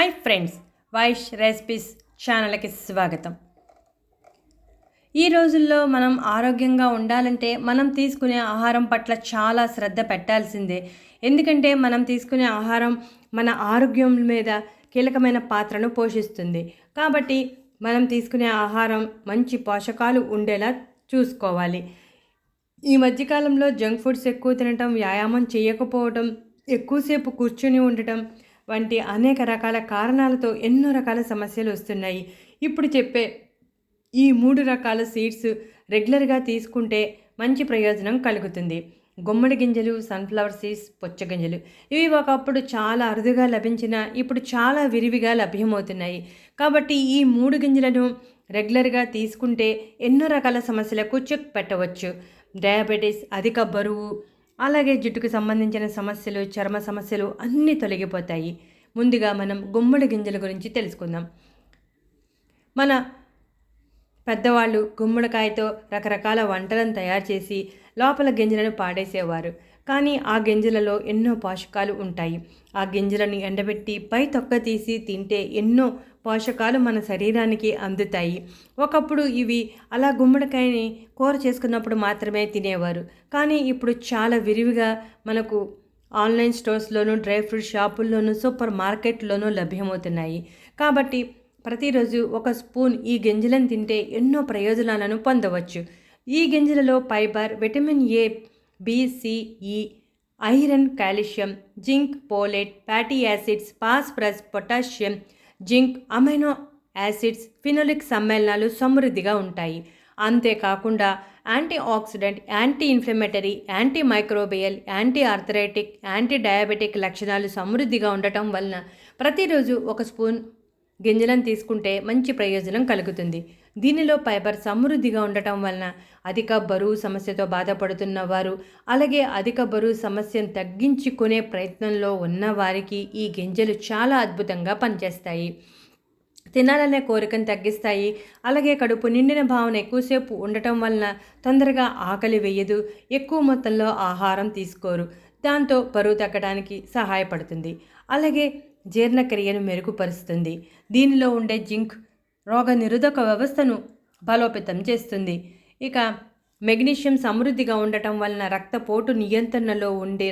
Hi friends Vaish recipes ఛానల్కి స్వాగతం. ఈ రోజుల్లో మనం ఆరోగ్యంగా ఉండాలంటే మనం తీసుకునే ఆహారం పట్ల చాలా శ్రద్ధ పెట్టాల్సిందే. ఎందుకంటే మనం తీసుకునే ఆహారం మన ఆరోగ్యం మీద కీలకమైన పాత్రను పోషిస్తుంది. కాబట్టి మనం తీసుకునే ఆహారం మంచి పోషకాలు ఉండేలా చూసుకోవాలి. ఈ మధ్యకాలంలో జంక్ ఫుడ్స్ ఎక్కువ తినటం వ్యాయామం చేయకపోవటం ఎక్కువసేపు కూర్చొని ఉండటం వంటి అనేక రకాల కారణాలతో ఎన్నో రకాల సమస్యలు వస్తున్నాయి. ఇప్పుడు చెప్పే ఈ మూడు రకాల సీడ్స్ రెగ్యులర్గా తీసుకుంటే మంచి ప్రయోజనం కలుగుతుంది. గుమ్మడి గింజలు సన్ఫ్లవర్ సీడ్స్ పుచ్చగింజలు ఇవి ఒకప్పుడు చాలా అరుదుగా లభించిన ఇప్పుడు చాలా విరివిగా లభ్యమవుతున్నాయి. కాబట్టి ఈ మూడు గింజలను రెగ్యులర్గా తీసుకుంటే ఎన్నో రకాల సమస్యలకు చెక్ పెట్టవచ్చు. డయాబెటీస్ అధిక బరువు అలాగే జుట్టుకు సంబంధించిన సమస్యలు చర్మ సమస్యలు అన్నీ తొలగిపోతాయి. ముందుగా మనం గుమ్మడి గింజల గురించి తెలుసుకుందాం. మన పెద్దవాళ్ళు గుమ్మడికాయతో రకరకాల వంటలను తయారు చేసి లోపల గింజలను పాడేసేవారు. కానీ ఆ గింజలలో ఎన్నో పోషకాలు ఉంటాయి. ఆ గింజలను ఎండబెట్టి పై తొక్క తీసి తింటే ఎన్నో పోషకాలు మన శరీరానికి అందుతాయి. ఒకప్పుడు ఇవి అలా గుమ్మడికాయని కూర చేసుకున్నప్పుడు మాత్రమే తినేవారు. కానీ ఇప్పుడు చాలా విరివిగా మనకు ఆన్లైన్ స్టోర్స్లోనూ డ్రై ఫ్రూట్ షాపుల్లోనూ సూపర్ మార్కెట్లోనూ లభ్యమవుతున్నాయి. కాబట్టి ప్రతిరోజు ఒక స్పూన్ ఈ గింజలను తింటే ఎన్నో ప్రయోజనాలను పొందవచ్చు. ఈ గింజలలో fibre vitamin A B C E iron calcium zinc folate fatty acids phosphorus potassium zinc amino acids phenolic సమ్మేళనాలు సమృద్ధిగా ఉంటాయి. అంతేకాకుండా antioxidant anti inflammatory anti microbial anti arthritic anti diabetic లక్షణాలు సమృద్ధిగా ఉండటం వలన ప్రతిరోజు ఒక స్పూన్ గింజలను తీసుకుంటే మంచి ప్రయోజనం కలుగుతుంది. దీనిలో ఫైబర్ సమృద్ధిగా ఉండటం వలన అధిక బరువు సమస్యతో బాధపడుతున్న వారు అలాగే అధిక బరువు సమస్యను తగ్గించుకునే ప్రయత్నంలో ఉన్న వారికి ఈ గింజలు చాలా అద్భుతంగా పనిచేస్తాయి. తినాలనే కోరికను తగ్గిస్తాయి. అలాగే కడుపు నిండిన భావన ఎక్కువసేపు ఉండటం వలన తొందరగా ఆకలి వేయదు. ఎక్కువ మొత్తంలో ఆహారం తీసుకోరు. దాంతో బరువు తగ్గడానికి సహాయపడుతుంది. అలాగే జీర్ణక్రియను మెరుగుపరుస్తుంది. దీనిలో ఉండే జింక్ రోగ నిరోధక వ్యవస్థను బలోపేతం చేస్తుంది. ఇక మెగ్నీషియం సమృద్ధిగా ఉండటం వలన రక్తపోటు నియంత్రణలో ఉండే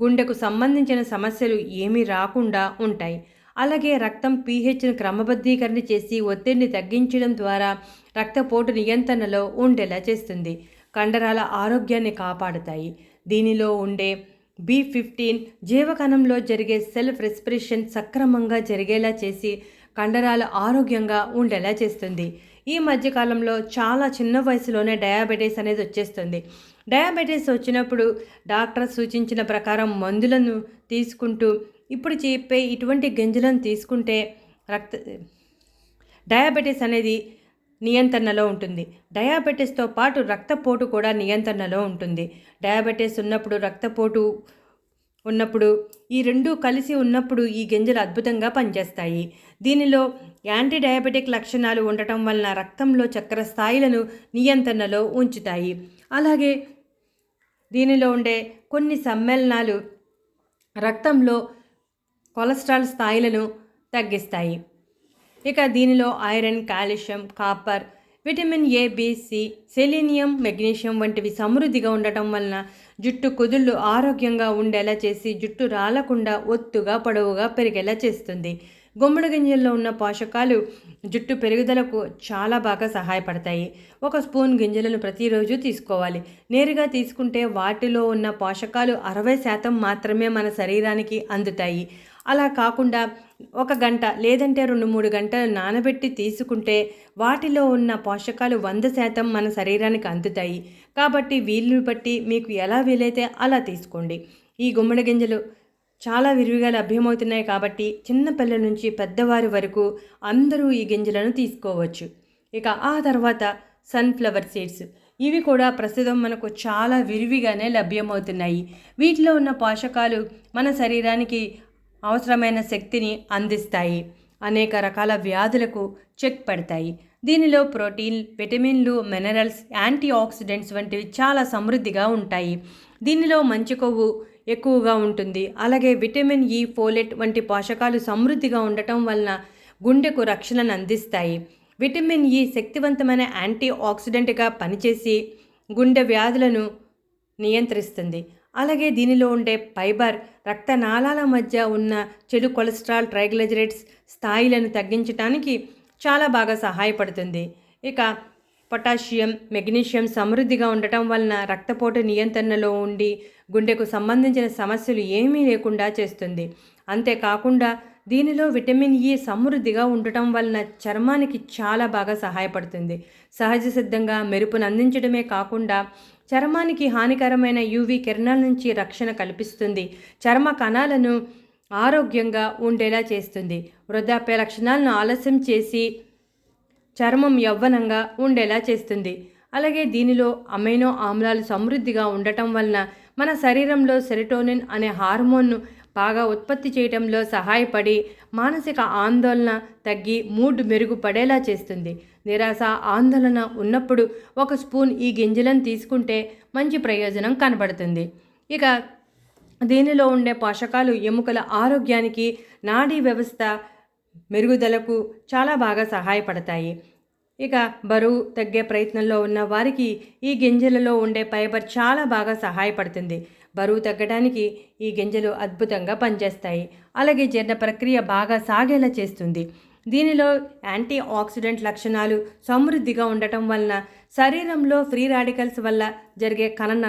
గుండెకు సంబంధించిన సమస్యలు ఏమీ రాకుండా ఉంటాయి. అలాగే రక్తం పీహెచ్ను క్రమబద్ధీకరణ చేసి ఒత్తిడిని తగ్గించడం ద్వారా రక్తపోటు నియంత్రణలో ఉండేలా చేస్తుంది. కండరాల ఆరోగ్యాన్ని కాపాడుతాయి. దీనిలో ఉండే బి ఫిఫ్టీన్ జీవకణంలో జరిగే సెల్ఫ్ రెస్పిరేషన్ సక్రమంగా జరిగేలా చేసి కండరాలు ఆరోగ్యంగా ఉండేలా చేస్తుంది. ఈ మధ్యకాలంలో చాలా చిన్న వయసులోనే డయాబెటీస్ అనేది వచ్చేస్తుంది. డయాబెటీస్ వచ్చినప్పుడు డాక్టర్ సూచించిన ప్రకారం మందులను తీసుకుంటూ ఇప్పుడు చెప్పే ఇటువంటి గింజలను తీసుకుంటే రక్త డయాబెటీస్ అనేది నియంత్రణలో ఉంటుంది. డయాబెటీస్తో పాటు రక్తపోటు కూడా నియంత్రణలో ఉంటుంది. డయాబెటీస్ ఉన్నప్పుడు రక్తపోటు ఉన్నప్పుడు ఈ రెండు కలిసి ఉన్నప్పుడు ఈ గింజలు అద్భుతంగా పనిచేస్తాయి. దీనిలో యాంటీ డయాబెటిక్ లక్షణాలు ఉండటం వలన రక్తంలో చక్కెర స్థాయిలను నియంత్రణలో ఉంచుతాయి. అలాగే దీనిలో ఉండే కొన్ని సమ్మేళనాలు రక్తంలో కొలెస్ట్రాల్ స్థాయిలను తగ్గిస్తాయి. ఇక దీనిలో iron calcium copper vitamin A B C selenium magnesium వంటివి సమృద్ధిగా ఉండటం వలన జుట్టు కుదుళ్ళు ఆరోగ్యంగా ఉండేలా చేసి జుట్టు రాలకుండా ఒత్తుగా పొడవుగా పెరిగేలా చేస్తుంది. గుమ్మడి గింజల్లో ఉన్న పోషకాలు జుట్టు పెరుగుదలకు చాలా బాగా సహాయపడతాయి. ఒక స్పూన్ గింజలను ప్రతిరోజు తీసుకోవాలి. నేరుగా తీసుకుంటే వాటిలో ఉన్న పోషకాలు అరవై శాతం మాత్రమే మన శరీరానికి అందుతాయి. అలా కాకుండా ఒక గంట లేదంటే రెండు మూడు గంటలు నానబెట్టి తీసుకుంటే వాటిలో ఉన్న పోషకాలు వంద శాతం మన శరీరానికి అందుతాయి. కాబట్టి వీళ్ళు బట్టి మీకు ఎలా వీలైతే అలా తీసుకోండి. ఈ గుమ్మడి గింజలు చాలా విరివిగా లభ్యమవుతున్నాయి కాబట్టి చిన్నపిల్లల నుంచి పెద్దవారి వరకు అందరూ ఈ గింజలను తీసుకోవచ్చు. ఇక ఆ తర్వాత సన్ఫ్లవర్ సీడ్స్ ఇవి కూడా ప్రస్తుతం మనకు చాలా విరివిగానే లభ్యమవుతున్నాయి. వీటిలో ఉన్న పోషకాలు మన శరీరానికి అవసరమైన శక్తిని అందిస్తాయి. అనేక రకాల వ్యాధులకు చెక్ పెడతాయి. దీనిలో ప్రోటీన్ విటమిన్లు మినరల్స్ యాంటీ ఆక్సిడెంట్స్ వంటివి చాలా సమృద్ధిగా ఉంటాయి. దీనిలో మంచి కొవ్వు ఎక్కువగా ఉంటుంది. అలాగే విటమిన్ ఇ ఫోలెట్ వంటి పోషకాలు సమృద్ధిగా ఉండటం వలన గుండెకు రక్షణను అందిస్తాయి. విటమిన్ ఈ శక్తివంతమైన యాంటీ ఆక్సిడెంట్గా పనిచేసి గుండె వ్యాధులను నియంత్రిస్తుంది. అలాగే దీనిలో ఉండే ఫైబర్ రక్తనాళాల మధ్య ఉన్న చెడు కొలెస్ట్రాల్ ట్రైగ్లజరేట్స్ స్థాయిలను తగ్గించడానికి చాలా బాగా సహాయపడుతుంది. ఇక పొటాషియం మెగ్నీషియం సమృద్ధిగా ఉండటం వలన రక్తపోటు నియంత్రణలో ఉండి గుండెకు సంబంధించిన సమస్యలు ఏమీ లేకుండా చేస్తుంది. అంతేకాకుండా దీనిలో విటమిన్ ఇ సమృద్ధిగా ఉండటం వలన చర్మానికి చాలా బాగా సహాయపడుతుంది. సహజ సిద్ధంగా మెరుపును అందించడమే కాకుండా చర్మానికి హానికరమైన యూవీ కిరణాల నుంచి రక్షణ కల్పిస్తుంది. చర్మ కణాలను ఆరోగ్యంగా ఉండేలా చేస్తుంది. వృద్ధాప్య లక్షణాలను ఆలస్యం చేసి చర్మం యవ్వనంగా ఉండేలా చేస్తుంది. అలాగే దీనిలో అమైనో ఆమ్లాలు సమృద్ధిగా ఉండటం వలన మన శరీరంలో సెరిటోనిన్ అనే హార్మోన్ను బాగా ఉత్పత్తి చేయడంలో సహాయపడి మానసిక ఆందోళన తగ్గి మూడ్ మెరుగుపడేలా చేస్తుంది. నిరాశ ఆందోళన ఉన్నప్పుడు ఒక స్పూన్ ఈ గింజలను తీసుకుంటే మంచి ప్రయోజనం కనబడుతుంది. ఇక దీనిలో ఉండే పోషకాలు ఎముకల ఆరోగ్యానికి నాడీ వ్యవస్థ మెరుగుదలకు చాలా బాగా సహాయపడతాయి. ఇక బరువు తగ్గే ప్రయత్నంలో ఉన్న వారికి ఈ గింజలలో ఉండే ఫైబర్ చాలా బాగా సహాయపడుతుంది. బరువు తగ్గడానికి ఈ గింజలు అద్భుతంగా పనిచేస్తాయి. అలాగే జీర్ణ ప్రక్రియ బాగా సాగేలా చేస్తుంది. దీనిలో యాంటీ ఆక్సిడెంట్ లక్షణాలు సమృద్ధిగా ఉండటం వలన శరీరంలో ఫ్రీ రాడికల్స్ వల్ల జరిగే కణన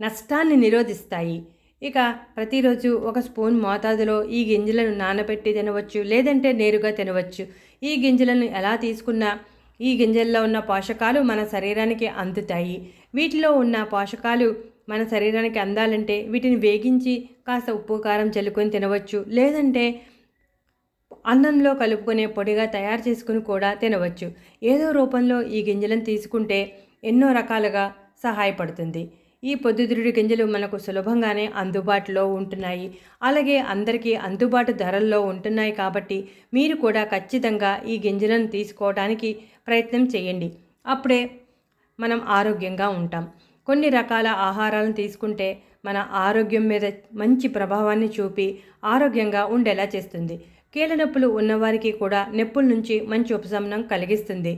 నష్టాన్ని నిరోధిస్తాయి. ఇక ప్రతిరోజు ఒక స్పూన్ మోతాదులో ఈ గింజలను నానబెట్టి తినవచ్చు లేదంటే నేరుగా తినవచ్చు. ఈ గింజలను ఎలా తీసుకున్నా ఈ గింజల్లో ఉన్న పోషకాలు మన శరీరానికి అందుతాయి. వీటిలో ఉన్న పోషకాలు మన శరీరానికి అందాలంటే వీటిని వేగించి కాస్త ఉప్పు కారం చల్లుకొని తినవచ్చు లేదంటే అన్నంలో కలుపుకునే పొడిగా తయారు చేసుకుని కూడా తినవచ్చు. ఏదో రూపంలో ఈ గింజలను తీసుకుంటే ఎన్నో రకాలుగా సహాయపడుతుంది. ఈ పొద్దుతిరుగుడు గింజలు మనకు సులభంగానే అందుబాటులో ఉంటున్నాయి. అలాగే అందరికీ అందుబాటు ధరల్లో ఉంటున్నాయి కాబట్టి మీరు కూడా ఖచ్చితంగా ఈ గింజలను తీసుకోవడానికి ప్రయత్నం చేయండి. అప్పుడే మనం ఆరోగ్యంగా ఉంటాం. కొన్ని రకాల ఆహారాలను తీసుకుంటే మన ఆరోగ్యం మీద మంచి ప్రభావాన్ని చూపి ఆరోగ్యంగా ఉండేలా చేస్తుంది. కీళ్ళ నొప్పులు ఉన్నవారికి కూడా నొప్పుల నుంచి మంచి ఉపశమనం కలిగిస్తుంది.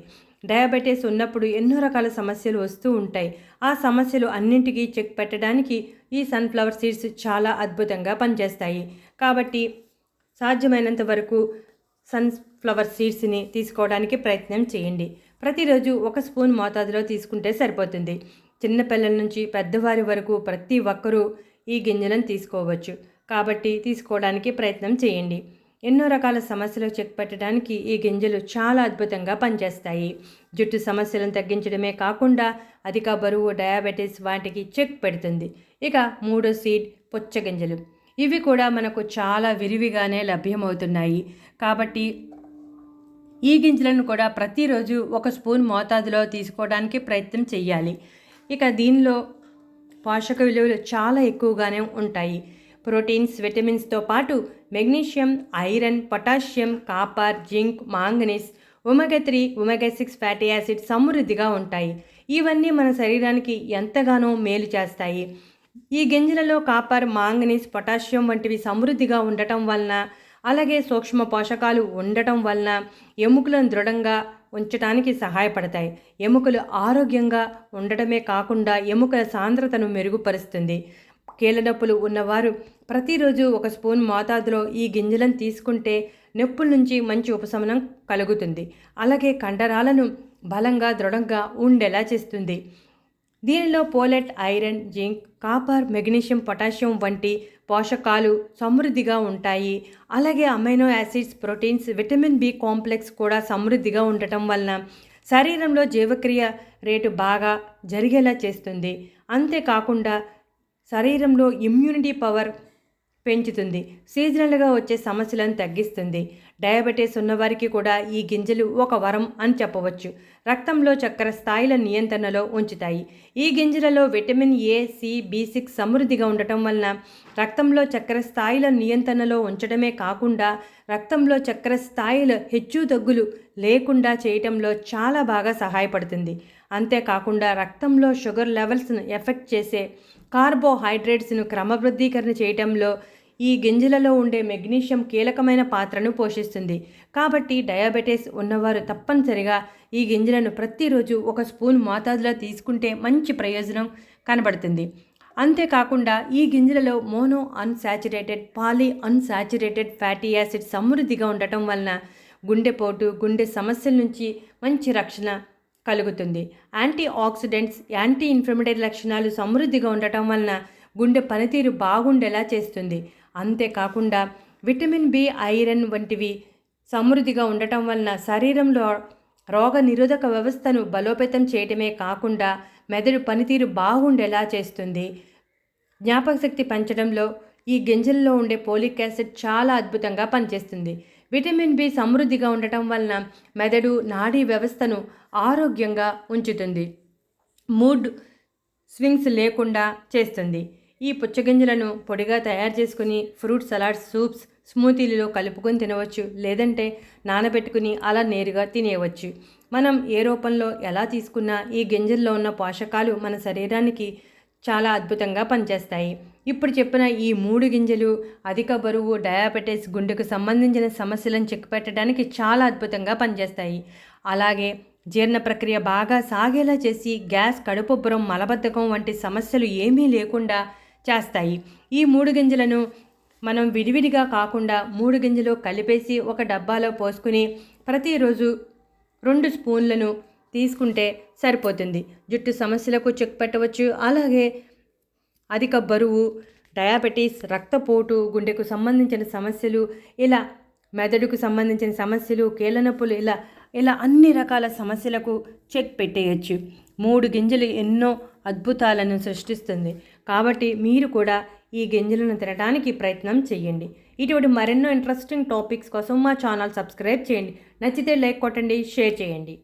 డయాబెటీస్ ఉన్నప్పుడు ఎన్నో రకాల సమస్యలు వస్తూ ఉంటాయి. ఆ సమస్యలు అన్నింటికీ చెక్ పెట్టడానికి ఈ సన్ఫ్లవర్ సీడ్స్ చాలా అద్భుతంగా పనిచేస్తాయి. కాబట్టి సాధ్యమైనంత వరకు సన్ఫ్లవర్ సీడ్స్ని తీసుకోవడానికి ప్రయత్నం చేయండి. ప్రతిరోజు ఒక స్పూన్ మోతాదులో తీసుకుంటే సరిపోతుంది. చిన్నపిల్లల నుంచి పెద్దవారి వరకు ప్రతి ఒక్కరూ ఈ గింజలను తీసుకోవచ్చు. కాబట్టి తీసుకోవడానికి ప్రయత్నం చేయండి. ఎన్నో రకాల సమస్యలు చెక్ పెట్టడానికి ఈ గింజలు చాలా అద్భుతంగా పనిచేస్తాయి. జుట్టు సమస్యలను తగ్గించడమే కాకుండా అధిక బరువు డయాబెటీస్ వాటికి చెక్ పెడుతుంది. ఇక మూడో సీడ్ పుచ్చగింజలు ఇవి కూడా మనకు చాలా విరివిగానే లభ్యమవుతున్నాయి. కాబట్టి ఈ గింజలను కూడా ప్రతిరోజు ఒక స్పూన్ మోతాదులో తీసుకోవడానికి ప్రయత్నం చేయాలి ఇక దీనిలో పోషక విలువలు చాలా ఎక్కువగానే ఉంటాయి. ప్రోటీన్స్ విటమిన్స్తో పాటు magnesium iron potassium copper zinc manganese omega three omega six fatty acid సమృద్ధిగా ఉంటాయి. ఇవన్నీ మన శరీరానికి ఎంతగానో మేలు చేస్తాయి. ఈ గింజలలో కాపర్ మాంగనీస్ పొటాషియం వంటివి సమృద్ధిగా ఉండటం వలన అలాగే సూక్ష్మ పోషకాలు ఉండటం వలన ఎముకలను దృఢంగా ఉంచడానికి సహాయపడతాయి. ఎముకలు ఆరోగ్యంగా ఉండటమే కాకుండా ఎముకల సాంద్రతను మెరుగుపరుస్తుంది. కీళ్ళ నొప్పులు ఉన్నవారు ప్రతిరోజు ఒక స్పూన్ మోతాదులో ఈ గింజలను తీసుకుంటే నొప్పుల నుంచి మంచి ఉపశమనం కలుగుతుంది. అలాగే కండరాలను బలంగా దృఢంగా ఉండేలా చేస్తుంది. దీనిలో folate iron zinc copper magnesium potassium వంటి పోషకాలు సమృద్ధిగా ఉంటాయి. అలాగే amino acids proteins vitamin B complex కూడా సమృద్ధిగా ఉండటం వలన శరీరంలో జీవక్రియ రేటు బాగా జరిగేలా చేస్తుంది. అంతేకాకుండా శరీరంలో ఇమ్యూనిటీ పవర్ పెంచుతుంది. సీజనల్గా వచ్చే సమస్యలను తగ్గిస్తుంది. డయాబెటీస్ ఉన్నవారికి కూడా ఈ గింజలు ఒక వరం అని చెప్పవచ్చు. రక్తంలో చక్కెర స్థాయిల నియంత్రణలో ఉంచుతాయి. ఈ గింజలలో vitamin A C B six సమృద్ధిగా ఉండటం వలన రక్తంలో చక్కెర స్థాయిల నియంత్రణలో ఉంచడమే కాకుండా రక్తంలో చక్కెర స్థాయిల హెచ్చు తగ్గులు లేకుండా చేయటంలో చాలా బాగా సహాయపడుతుంది. అంతేకాకుండా రక్తంలో షుగర్ లెవెల్స్ను ఎఫెక్ట్ చేసే కార్బోహైడ్రేట్స్ను క్రమబద్ధీకరణ చేయటంలో ఈ గింజలలో ఉండే మెగ్నీషియం కీలకమైన పాత్రను పోషిస్తుంది. కాబట్టి డయాబెటీస్ ఉన్నవారు తప్పనిసరిగా ఈ గింజలను ప్రతిరోజు ఒక స్పూన్ మోతాదులో తీసుకుంటే మంచి ప్రయోజనం కనబడుతుంది. అంతేకాకుండా ఈ గింజలలో mono unsaturated poly unsaturated fatty acid సమృద్ధిగా ఉండటం వలన గుండెపోటు గుండె సమస్యల నుంచి మంచి రక్షణ కలుగుతుంది. యాంటీ ఆక్సిడెంట్స్ యాంటీ ఇన్ఫ్లమేటరీ లక్షణాలు సమృద్ధిగా ఉండటం వలన గుండె పనితీరు బాగుండేలా చేస్తుంది. అంతేకాకుండా విటమిన్ బి ఐరన్ వంటివి సమృద్ధిగా ఉండటం వలన శరీరంలో రోగ నిరోధక వ్యవస్థను బలోపేతం చేయటమే కాకుండా మెదడు పనితీరు బాగుండేలా చేస్తుంది. జ్ఞాపకశక్తి పెంచడంలో ఈ గింజల్లో ఉండే పోలిక్ యాసిడ్ చాలా అద్భుతంగా పనిచేస్తుంది. విటమిన్ బి సమృద్ధిగా ఉండటం వలన మెదడు నాడీ వ్యవస్థను ఆరోగ్యంగా ఉంచుతుంది. మూడ్ స్వింగ్స్ లేకుండా చేస్తుంది. ఈ పుచ్చగింజలను పొడిగా తయారు చేసుకుని ఫ్రూట్ సలాడ్స్ సూప్స్ స్మూతీలలో కలుపుకొని తినవచ్చు లేదంటే నానబెట్టుకుని అలా నేరుగా తినేయవచ్చు. మనం ఏ రూపంలో ఎలా తీసుకున్నా ఈ గింజల్లో ఉన్న పోషకాలు మన శరీరానికి చాలా అద్భుతంగా పనిచేస్తాయి. ఇప్పుడు చెప్పిన ఈ మూడు గింజలు అధిక బరువు డయాబెటీస్ గుండెకు సంబంధించిన సమస్యలను చెక్కుపెట్టడానికి చాలా అద్భుతంగా పనిచేస్తాయి. అలాగే జీర్ణ ప్రక్రియ బాగా సాగేలా చేసి గ్యాస్ కడుపుబ్బరం మలబద్ధకం వంటి సమస్యలు ఏమీ లేకుండా చేస్తాయి. ఈ మూడు గింజలను మనం విడివిడిగా కాకుండా మూడు గింజలు కలిపేసి ఒక డబ్బాలో పోసుకుని ప్రతిరోజు రెండు స్పూన్లను తీసుకుంటే సరిపోతుంది. జుట్టు సమస్యలకు చెక్ పెట్టవచ్చు. అలాగే అధిక బరువు డయాబెటీస్ రక్తపోటు గుండెకు సంబంధించిన సమస్యలు ఇలా మెదడుకు సంబంధించిన సమస్యలు కీళ్ళ నొప్పులు ఇలా ఇలా అన్ని రకాల సమస్యలకు చెక్ పెట్టేయచ్చు. మూడు గింజలు ఎన్నో అద్భుతాలను సృష్టిస్తుంది. కాబట్టి మీరు కూడా ఈ గింజలను తినడానికి ప్రయత్నం చేయండి ఇటువంటి మరెన్నో ఇంట్రెస్టింగ్ టాపిక్స్ కోసం మా ఛానల్ సబ్స్క్రైబ్ చేయండి. నచ్చితే లైక్ కొట్టండి షేర్ చేయండి.